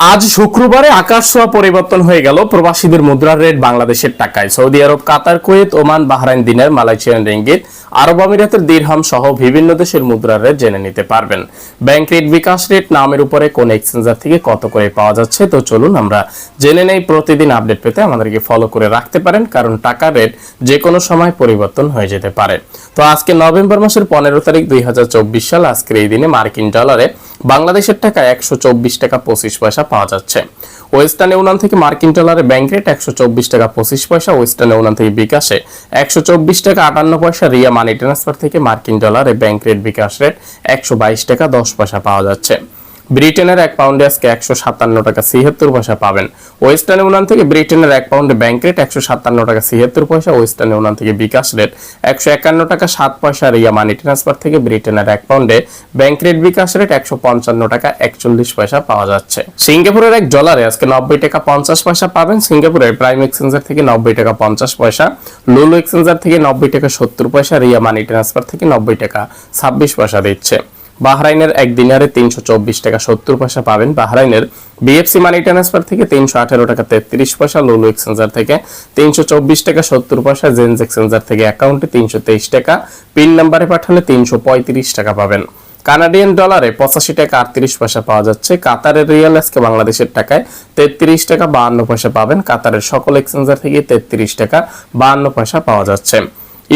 আজ শুক্রবারে আকাশ ছোঁয়া পরিবর্তন হয়ে গেল। প্রবাসীদের মুদ্রার রেট বাংলাদেশের টাকায়। Saudi Arab, Qatar, Kuwait, Oman, Bahrain, দিনের, মালয়েশিয়ান রিঙ্গিত, আরব আমিরাতের দিরহাম সহ বিভিন্ন দেশের মুদ্রার রেট জেনে নিতে পারবেন। ব্যাংক রেট বিকাশ রেট নামের উপরে কোন এক্সচেঞ্জার থেকে কত করে পাওয়া যাচ্ছে? তো চলুন আমরা জেনে নেই। প্রতিদিন আপডেট পেতে আমাদেরকে ফলো করে রাখতে পারেন, কারণ টাকার রেট যে কোনো সময় পরিবর্তন হয়ে যেতে পারে। তো আজকে নভেম্বর মাসের পনেরো তারিখ দুই হাজার চব্বিশ সাল, আজকের এই দিনে মার্কিন ডলারে বাংলাদেশের টাকা একশো চব্বিশ টাকা পঁচিশ পয়সা পাওয়া যাচ্ছে। ওয়েস্টার্ন ইউনিয়ন থেকে মার্কিন ডলারে ব্যাংক রেট একশো চব্বিশ টাকা পঁচিশ পয়সা, ওয়েস্টার্ন ইউনিয়ন থেকে বিকাশে একশো চব্বিশ টাকা আটান্ন পয়সা, রিয়া মানি ট্রান্সফার থেকে মার্কিন ডলারে ব্যাংক রেট বিকাশ রেট একশো বাইশ টাকা দশ পয়সা পাওয়া যাচ্ছে। ব্রিটেনের এক পাউন্ডে আজকে একশো সাতান্ন টাকা ছিয়াত্তর পয়সা পাবেন। ওয়েস্টার্ন ইউনিয়ন থেকে ব্রিটেনের এক পাউন্ডে ব্যাংক রেট একশো সাতান্ন টাকা ছিয়াত্তর পয়সা, ওয়েস্টার্ন ইউনিয়ন থেকে বিকাশ রেট একশো একান্ন টাকা সাত পয়সা, রিয়া মানি ট্রান্সফার থেকে ব্রিটেনের এক পাউন্ডে ব্যাংক রেট বিকাশ রেট একশো পঞ্চান্ন টাকা একচল্লিশ পয়সা পাওয়া যাচ্ছে। সিঙ্গাপুরের এক ডলারে আজকে নব্বই টাকা পঞ্চাশ পয়সা পাবেন। সিঙ্গাপুরের প্রাইম এক্সচেঞ্জার থেকে নব্বই টাকা পঞ্চাশ পয়সা লুলু এক্সচেঞ্জার থেকে নব্বই টাকা সত্তর পয়সা, রিয়া মানি ট্রান্সফার থেকে নব্বই টাকা ছাব্বিশ পয়সা দিচ্ছে। বাহরাইনের এক দিনারে তিনশো চব্বিশ টাকা সত্তর পয়সা পাবেন। বাহরাইনের বিএফসি মানি ট্রান্সফার থেকে তিনশো আঠারো টাকা তেত্রিশ পয়সা লুলু এক্সচেঞ্জার থেকে তিনশো চব্বিশ টাকা সত্তর পয়সা জেন্স এক্সচেঞ্জার থেকে অ্যাকাউন্টে তিনশো তেইশ টাকা পিন নাম্বারে পাঠালে তিনশো পঁয়ত্রিশ টাকা পাবেন। কানাডিয়ান ডলারে পঁচাশি টাকা আটত্রিশ পয়সা পাওয়া যাচ্ছে। কাতারের রিয়াল আজকে বাংলাদেশের টাকায় তেত্রিশ টাকা বাহান্ন পয়সা পাবেন। কাতারের সকল এক্সচেঞ্জার থেকে তেত্রিশ টাকা বাহান্ন পয়সা পাওয়া যাচ্ছে।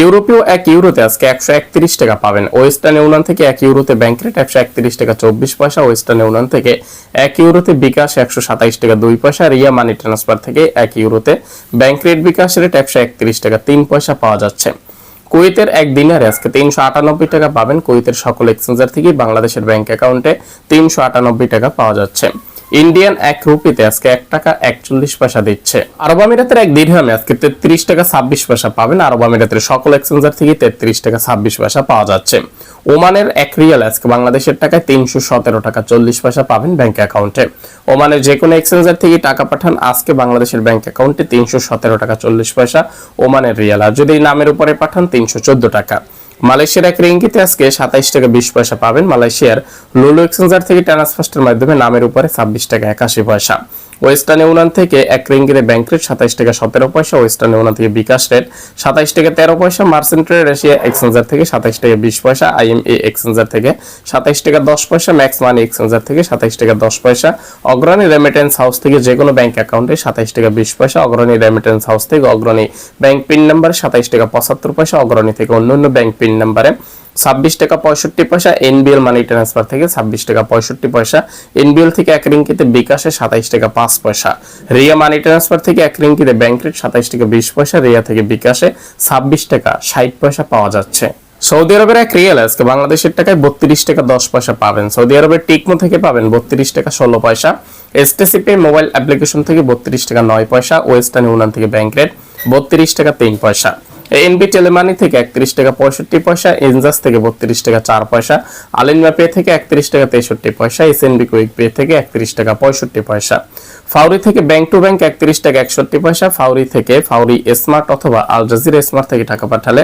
ইউরোপীয় এক ইউরোতে আজকে একশো একত্রিশ টাকা পাবেন। ওয়েস্টার্ন ইউনিয়ন থেকে এক ইউরোতে ব্যাংক রেট একশো একত্রিশ টাকা চব্বিশ পয়সা, ওয়েস্টার্ন ইউনিয়ন থেকে এক ইউরোতে বিকাশ একশো সাতাইশ টাকা দুই পয়সা, রিয়া মানি ট্রান্সফার থেকে এক ইউরোতে ব্যাংক রেট বিকাশ রেট একশো একত্রিশ টাকা তিন পয়সা পাওয়া যাচ্ছে। কুয়েতের এক দিনারে আজকে তিনশো আটানব্বই টাকা পাবেন। কুয়েতের সকল এক্সচেঞ্জার থেকে বাংলাদেশের ব্যাংক অ্যাকাউন্টে তিনশো আটানব্বই টাকা পাওয়া যাচ্ছে। ইন্ডিয়ান এক রুপিতে আজকে এক টাকা একচল্লিশ পয়সা দিচ্ছে। আরব আমিরাতের এক দিরহামে আজকে তেত্রিশ টাকা ছাব্বিশ পয়সা পাবেন। আরব আমিরাতের সকল এক্সচেঞ্জার থেকে তেত্রিশ টাকা ছাব্বিশ পয়সা পাওয়া যাচ্ছে। ওমানের এক রিয়াল আজকে বাংলাদেশের টাকায় তিনশো সতেরো টাকা চল্লিশ পয়সা পাবেন ব্যাংক অ্যাকাউন্টে ওমানের যে কোনো এক্সচেঞ্জার থেকে টাকা পাঠান, আজকে বাংলাদেশের ব্যাংক অ্যাকাউন্টে তিনশো সতেরো টাকা চল্লিশ পয়সা ওমানের রিয়াল। আর যদি নামের উপরে পাঠান, তিনশো চোদ্দ টাকা। মালয়েশিয়ার এক রিঙ্গিতে আজকে সাতাইশ টাকা বিশ পয়সা পাবেন। মালয়েশিয়ার লুলু এক্সচেঞ্জার থেকে ট্রান্সফার্স্টের মাধ্যমে নামের উপরে ছাব্বিশ টাকা একাশি পয়সা। ওয়েস্টার্ন ইউনিয়ন থেকে এক রিঙ্গিতে ব্যাংক রেট সাতাইশ টাকা সতেরো পয়সা ওয়েস্টার্ন ইউনিয়ন থেকে বিকাশ রেট সাতাইশ টাকা তেরো পয়সা মার্চেন্ট ট্রেড এশিয়া এক্সচেঞ্জার থেকে সাতাইশ টাকা বিশ পয়সা আইএমএ এক্সচেঞ্জার থেকে সাতাইশ টাকা দশ পয়সা ম্যাক্স মানি এক্সচেঞ্জার থেকে সাতাইশ টাকা দশ পয়সা অগ্রণী রেমিটেন্স হাউস থেকে যে কোনো ব্যাংক অ্যাকাউন্টে সাতাইশ টাকা বিশ পয়সা অগ্রণী রেমিটেন্স হাউস থেকে অগ্রণী ব্যাংক পিন নাম্বারে সাতাইশ টাকা পঁচাত্তর পয়সা অগ্রণী থেকে অন্য অন্য ব্যাংক পিন নাম্বারে ছাব্বিশ টাকা পঁয়ষট্টি পয়সা এনবিএল মানি ট্রান্সফার থেকে ছাব্বিশ টাকা পঁয়ষট্টি পয়সা এনবিএল থেকে এক রিঙ্কিতে বিকাশে সাতাইশ টাকা পাঁচ পয়সা। রিয়া মানি ট্রান্সফার থেকে এক রিঙ্কিতে ব্যাংক রেট সাতাইশ টাকা বিশ পয়সা, রিয়া থেকে বিকাশে ছাব্বিশ টাকা ষাট পয়সা পাওয়া যাচ্ছে। সৌদি আরবের এক রিয়েল আজকে বাংলাদেশের টাকায় বত্রিশ টাকা দশ পয়সা পাবেন। সৌদি আরবের টিকমো থেকে পাবেন বত্রিশ টাকা ষোলো পয়সা। এসটিসি পে মোবাইল অ্যাপ্লিকেশন থেকে বত্রিশ টাকা নয় পয়সা। ওয়েস্টার্ন ইউনিয়ন থেকে ব্যাংক রেট বত্রিশ টাকা তিন পয়সা। এনবি টেলিমানি থেকে একত্রিশ টাকা পঁয়ষট্টি পয়সা এনজাস থেকে বত্রিশ টাকা চার পয়সা আলিনমা পে থেকে একত্রিশ টাকা তেষট্টি পয়সা এসএনবি কুইক পে থেকে একত্রিশ টাকা পঁয়ষট্টি পয়সা। ফাউরি থেকে ব্যাংক টু ব্যাংক একত্রিশ টাকা একষট্টি পয়সা ফাউরি থেকে ফাউরি স্মার্ট অথবা আল জাজিরা স্মার্ট থেকে টাকা পাঠালে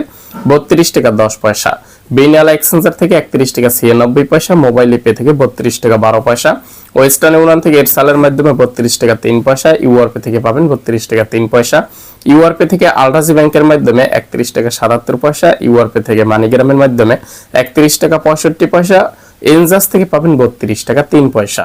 বত্রিশ টাকা দশ পয়সা। বিনিয়ালা এক্সচেঞ্জার থেকে একত্রিশ টাকা ছিয়ানব্বই পয়সা মোবাইল পে থেকে বত্রিশ টাকা বারো পয়সা। ওয়েস্টার্ন ইউনিয়ন থেকে এরসালের মাধ্যমে বত্রিশ টাকা তিন পয়সা ইউআরপি থেকে পাবেন বত্রিশ টাকা তিন পয়সা। ইউআরপি থেকে আলরাজি ব্যাংকের মাধ্যমে একত্রিশ টাকা সাতাত্তর পয়সা ইউআরপি থেকে মানিগ্রামের মাধ্যমে একত্রিশ টাকা পঁয়ষট্টি পয়সা এনজাস থেকে পাবেন বত্রিশ টাকা তিন পয়সা।